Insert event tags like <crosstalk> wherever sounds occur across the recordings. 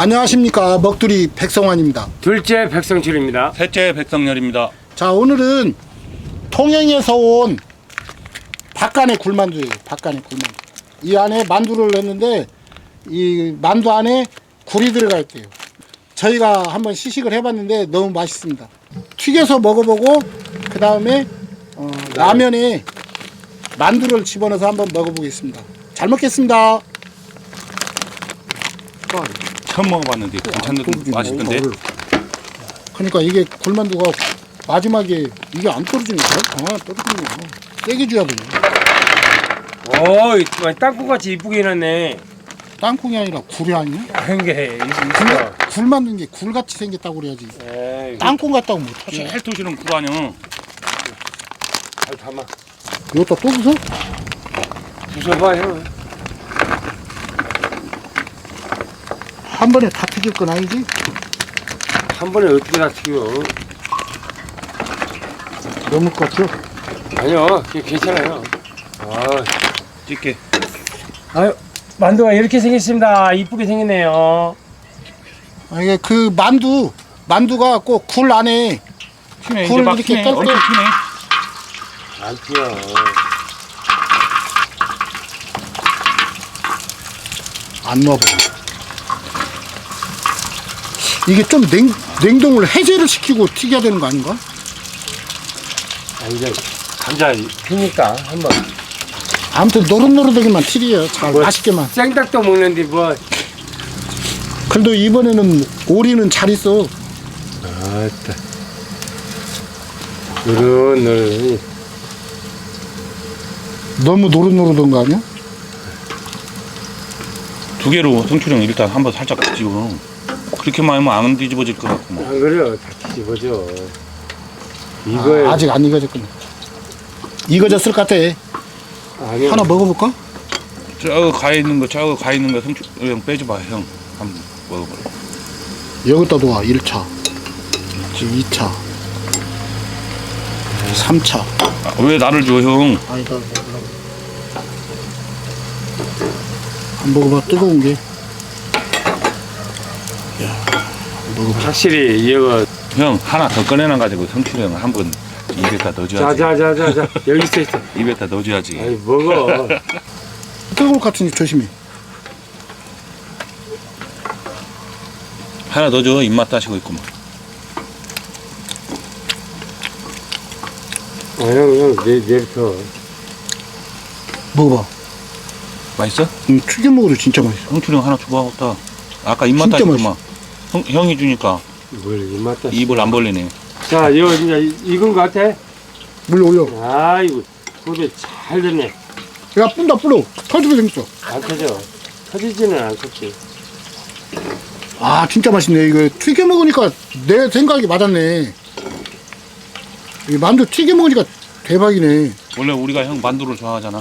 안녕하십니까 먹두리 백성환입니다. 둘째 백성칠입니다. 셋째 백성열입니다. 자 오늘은 통영에서 온 박간의 굴만두예요. 박간의 굴만두. 이 안에 만두를 넣는데 이 만두 안에 굴이 들어가 있대요. 저희가 한번 시식을 해봤는데 너무 맛있습니다. 튀겨서 먹어보고 그 다음에 어, 라면에 만두를 집어넣어서 한번 먹어보겠습니다. 잘 먹겠습니다. 처음 먹어봤는데 괜찮은 맛있던데. 그러니까 이게 굴만두가 마지막에 이게 안 떨어지니까 아 떨어지네 세게 줘야 돼 오, 이 땅콩같이 이쁘게 해놨네. 땅콩이 아니라 굴이 아니야? 한게 굴, 굴 만든 게 굴같이 생겼다고 그래야지 에이, 땅콩 같다고 못하지 제일 도시는 굴 아니야. 잘 담아. 이것도 또 부서? 부숴봐 형. 한 번에 다 튀길 건 아니지? 한 번에 어떻게 다 튀겨? 너무 껐죠? 아니요, 그게 괜찮아요. 아, 찌게. 아유, 만두가 이렇게 생겼습니다. 이쁘게 생겼네요. 아, 이게 그 만두 만두가 꼭 굴 안에 튀네 굴 이렇게 튀네. 깔끔- 엄청 튀네. 안 튀어. 안 넣어봐 이게 좀 냉, 냉동을 해제를 시키고 튀겨야 되는 거 아닌가? 아, 이제 감자 피니까 한번. 아무튼 노릇노릇하게만 튀겨요 잘 뭐- 맛있게만 생닭도 먹는데 뭐. 그래도 이번에는 오리는 잘 있어 아따. 노릇노릇. 너무 노릇노릇한 거 아니야? 두 개로 성추령 일단 한번 살짝 뒤집어. 그렇게만 하면 안 뒤집어질 것 같고. 안 그래요, 다 뒤집어져. 이거에 아, 아직 안 익어졌구나. 익어졌을 것 같아. 아니요. 하나 먹어볼까? 저가 있는 거, 저가 있는 거 성추령 빼줘봐 형. 한번 먹어봐. 여기다 놓아. 1차. 지금 2차. 3차. 아, 왜 나를 줘 형? 아니다. 먹으라고. 한 먹어봐. 뜨거운 게. 야, 먹어봐. 확실히 이거 형 하나 더 꺼내놔 가지고 성추령 한번 입에다 넣어줘야지. 자자자자자 여기 있어 있어. <laughs> 입에다 넣어줘야지. 아이 먹어. 뜨거울 것 같으니 조심해. 하나 넣어줘 입맛 따시고 있구만. 아형형내 내부터 먹어봐. 맛있어? 음, 튀겨 먹어도 진짜 맛있어. 성추령 하나 줘봐 없다. 아까 입맛 진짜 따시고만. 형, 형이 주니까 뭘 입맛다. 입을 안 벌리네. 자 이거 이제 익은 거 같아? 물 올려. 아이고 고기 잘 됐네. 야, 뿐다, 뿌려. 터지게 생겼어. 안 터져. 터지지는 않겠지. 아, 진짜 맛있네. 이거 튀겨 먹으니까 내 생각이 맞았네. 이 만두 튀겨 먹으니까 대박이네. 원래 우리가 형 만두를 좋아하잖아.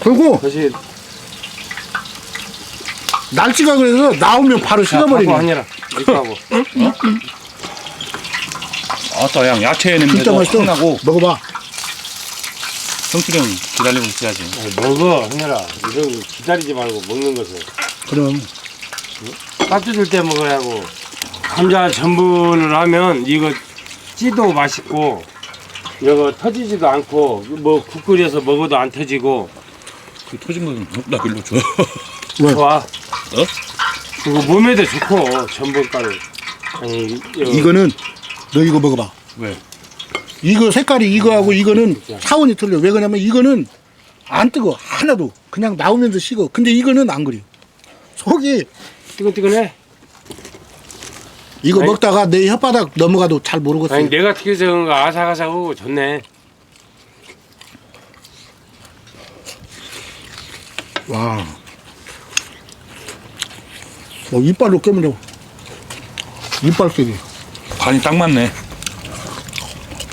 그리고 다시 날씨가 그래서 나오면 바로 하고 식어버리네. 하니라. 이거 하고. 아따 양 야채 진짜 냄새도 맛있어. 확 나고 먹어봐. 성추령 기다리고 있어야지. 아이, 먹어 하니라. 이런 거 기다리지 말고 먹는 것을. 그럼 따뜻할 때 먹어야 하고. 감자 전분을 하면 이거 찌도 맛있고 이거 터지지도 않고 뭐 국 끓여서 먹어도 안 터지고 그 터진 거는 나 별로 줘. <laughs> 왜? 좋아. 어? 그리고 몸에도 좋고 전분가루. 아니 이거 이거는 너 이거 먹어봐. 왜? 이거 색깔이 이거하고 이거는 차원이 틀려. 왜 그러냐면 이거는 안 뜨거 하나도 그냥 나오면서 식어. 근데 이거는 안 그려. 속이 뜨끈뜨끈해. 이거 아니. 먹다가 내 혓바닥 넘어가도 잘 모르겠어. 아니 내가 튀겨서 그런 거 아삭아삭하고 좋네. 와. 뭐 이빨로 깨물려. 이빨 깨기. 간이 딱 맞네.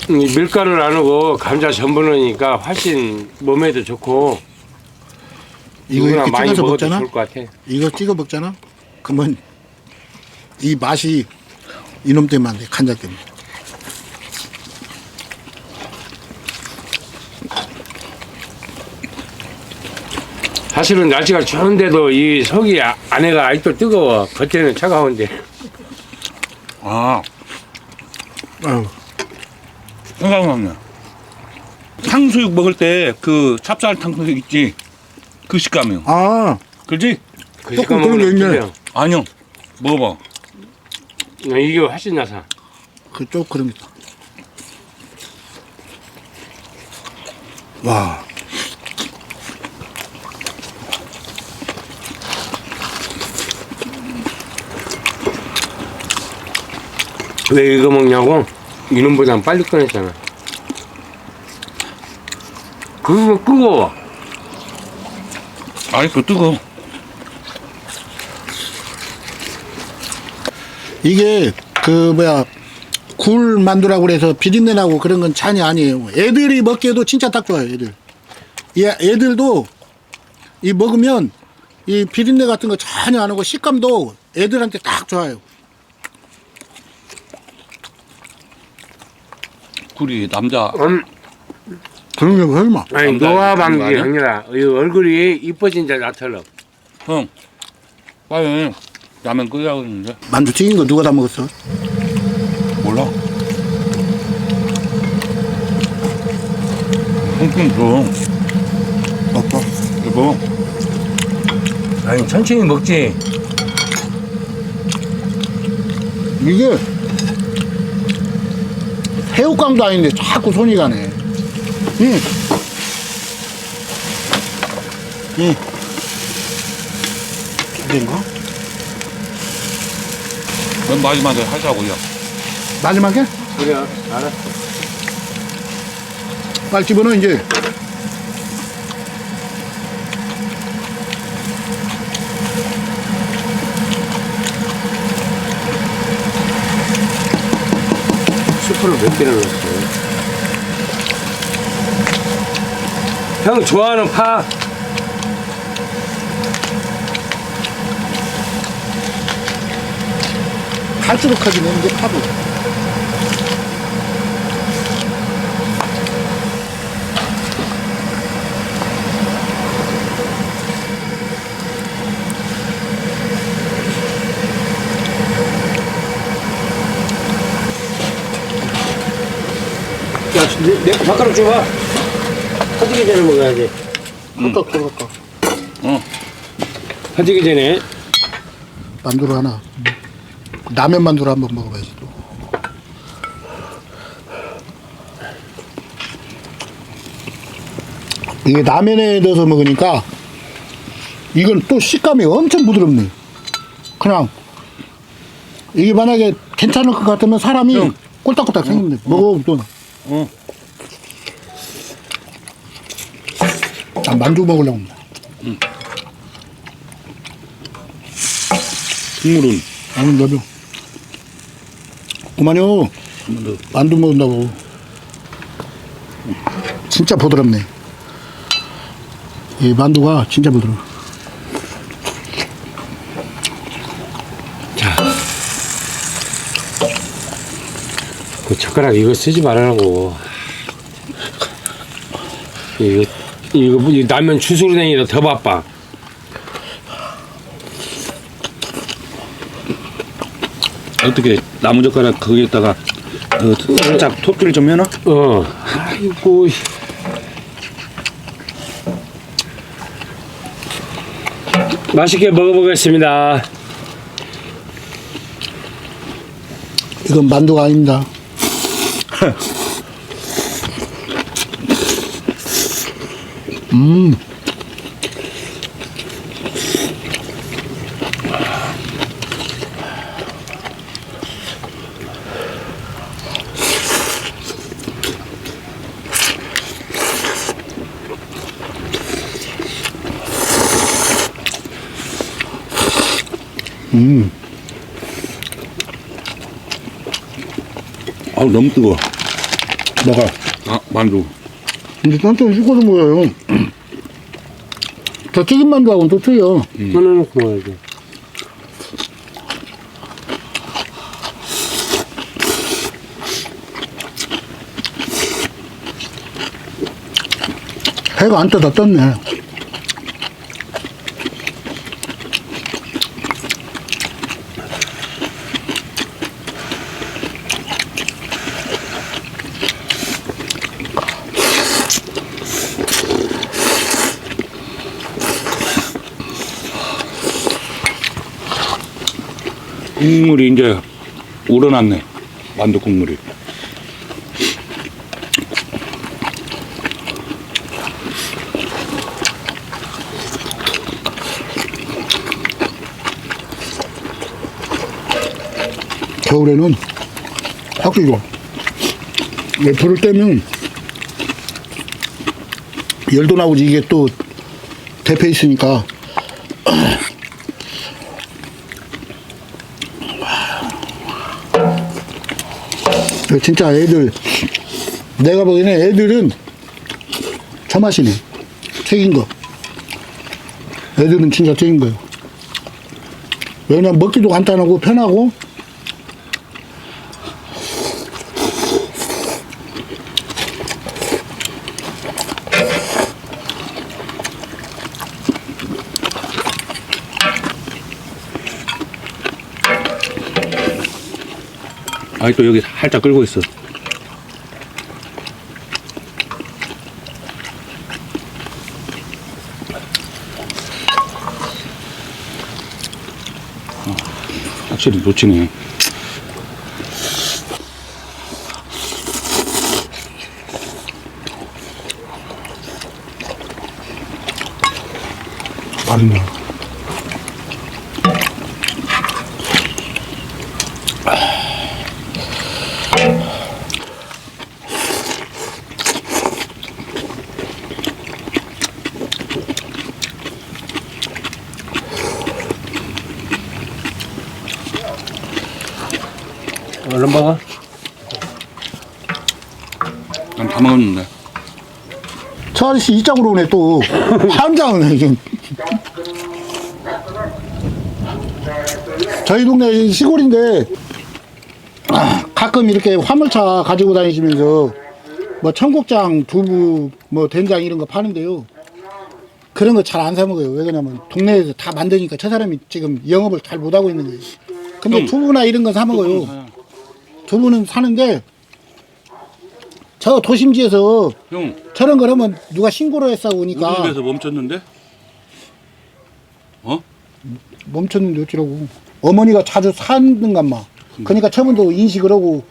이 밀가루를 안 하고 감자 전분이니까 훨씬 몸에도 좋고 이거 이렇게 많이 찍어서 먹어도 먹잖아. 좋을 것 같아. 이거 찍어 먹잖아. 그러면 이 맛이 이놈 때문에 안 돼. 간장 때문에. 사실은 날씨가 추운데도 이 속이 아- 안에가 아직도 뜨거워. 겉에는 차가운데. 아 아유, 생각나네. 탕수육 먹을 때 그 찹쌀 탕수육 있지? 그 식감이요. 아, 그지? 그 조금 시간 그런 게 먹으면 있네. 아니요. 먹어봐. 이게 훨씬 나서. 그쪽 그런 게 있다. 와, 왜 이거 먹냐고? 이놈보단 빨리 꺼냈잖아. 그거 끄고 아이 그 뜨거. 이게 그 뭐야 굴 만두라고 그래서 비린내 나고 그런 건 전혀 아니에요. 애들이 먹기에도 진짜 딱 좋아요. 애들. 이 애들도 이 먹으면 이 비린내 같은 거 전혀 안 하고 식감도 애들한테 딱 좋아요. 굴이 남자 음, 그런 게 설마. 아니 남자 노화 방지 아니야? 아니라 이 얼굴이 이뻐진 자 나타나. 형. 빨리 라면 끓여야 하는데 만두 튀긴 거 누가 다 먹었어? 몰라. 형좀 줘. 먹고. 여보. 아니 천천히 먹지. 이게 새우깡도 아닌데 자꾸 손이 가네. 응. 응. 두 개인가? 맨 마지막에 하자고요. 마지막에? 그래 알았어. 빨리 집어넣어 이제. 몇 개를 넣었어? 형 좋아하는 파? 갈수록 하긴 했는데 파도. 야, 내, 내 바깥으로 줘봐. 터지기 전에 먹어야지. 헛떡 들어갔다. 터지기 전에. 만두를 하나. 라면 만두를 한번 먹어봐야지 또. 이게 라면에 넣어서 먹으니까 이건 또 식감이 엄청 부드럽네. 그냥 이게 만약에 괜찮을 것 같으면 사람이 응. 꼴딱꼴딱 생긴대. 먹어 또. 어. 난 만두 먹으려고 합니다. 국물은? 아니 너도 그만요. 만두 먹는다고. 진짜 부드럽네. 이 만두가 진짜 부드러워 그 젓가락 이거 쓰지 말라고. 이거, 이거, 뭐, 이 라면 주스로 다니라 더 바빠. 어떻게 나무젓가락 거기에다가 그 살짝 토끼를 좀 해놔? 어. 아이고. 맛있게 먹어보겠습니다. 이건 만두가 아닙니다 음 아우 너무 뜨거. 뭐가 아 만두. 근데 딴청 식어서 뭐예요 저 튀김 만두하고는 또 틀려. 하나는 먹어야지. 해가 안 떠다 떴네 국물이 이제 우러났네. 만두 국물이. 겨울에는 확실히 좋아. 이게 불을 떼면 열도 나오지 이게 또 대패 있으니까 진짜 애들. 내가 보기에는 애들은 저 맛이네. 튀긴 거. 애들은 진짜 튀긴 거예요. 왜냐면 먹기도 간단하고 편하고 아직도 여기 살짝 끓고 있어. 어, 확실히 놓치네. 얼른 먹어. 난 다 먹었는데. 저 아저씨 이 짝으로 오네 또. 환장을 해 지금. 저희 동네 시골인데 아, 가끔 이렇게 화물차 가지고 다니시면서 뭐 청국장, 두부, 뭐 된장 이런 거 파는데요. 그런 거 잘 안 사 먹어요. 왜 그러냐면 동네에서 다 만드니까 저 사람이 지금 영업을 잘 못하고 있는 거예요. 근데 형, 두부나 이런 건 사 먹어요 두부는 사는데 저 도심지에서 형, 저런 걸 하면 누가 신고를 했어 오니까 우리 집에서 멈췄는데? 어? 멈췄는데 어쩌라고 어머니가 자주 사는가 마 그러니까 저분도 인식을 하고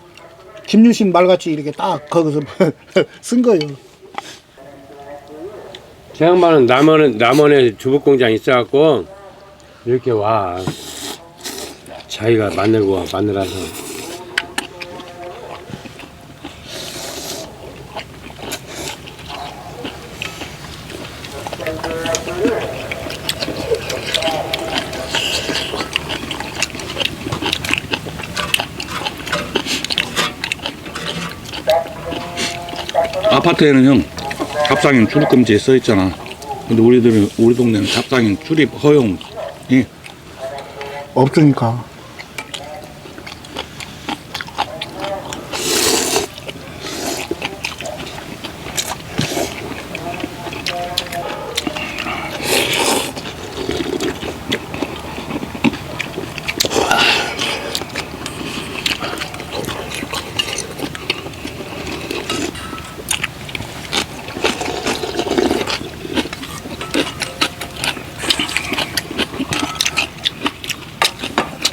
김유신 말같이 이렇게 딱 거기서 <laughs> 쓴 거예요 제 양반은 남원에, 남원에 두부공장 있어갖고 이렇게 와. 자기가 만들고 와, 만들어서. 아파트에는 형 잡상인 출입 금지에 써 있잖아. 근데 우리들은 우리 동네는 잡상인 출입 허용. 이 없으니까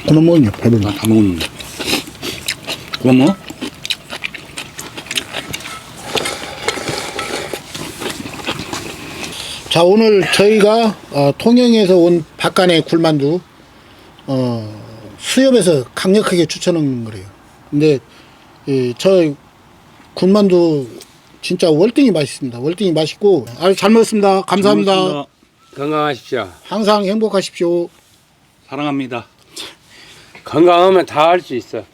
그만 먹으냐 배불러 나다 먹었는데. 그만 먹어? 자 오늘 저희가 어, 통영에서 온 박간의 굴만두 어, 수협에서 강력하게 추천한 거래요. 근데 이, 저 굴만두 진짜 월등히 맛있습니다. 월등히 맛있고 아주 잘 먹었습니다. 감사합니다. 고맙습니다. 건강하십시오. 항상 행복하십시오. 사랑합니다. 건강하면 다 할 수 있어.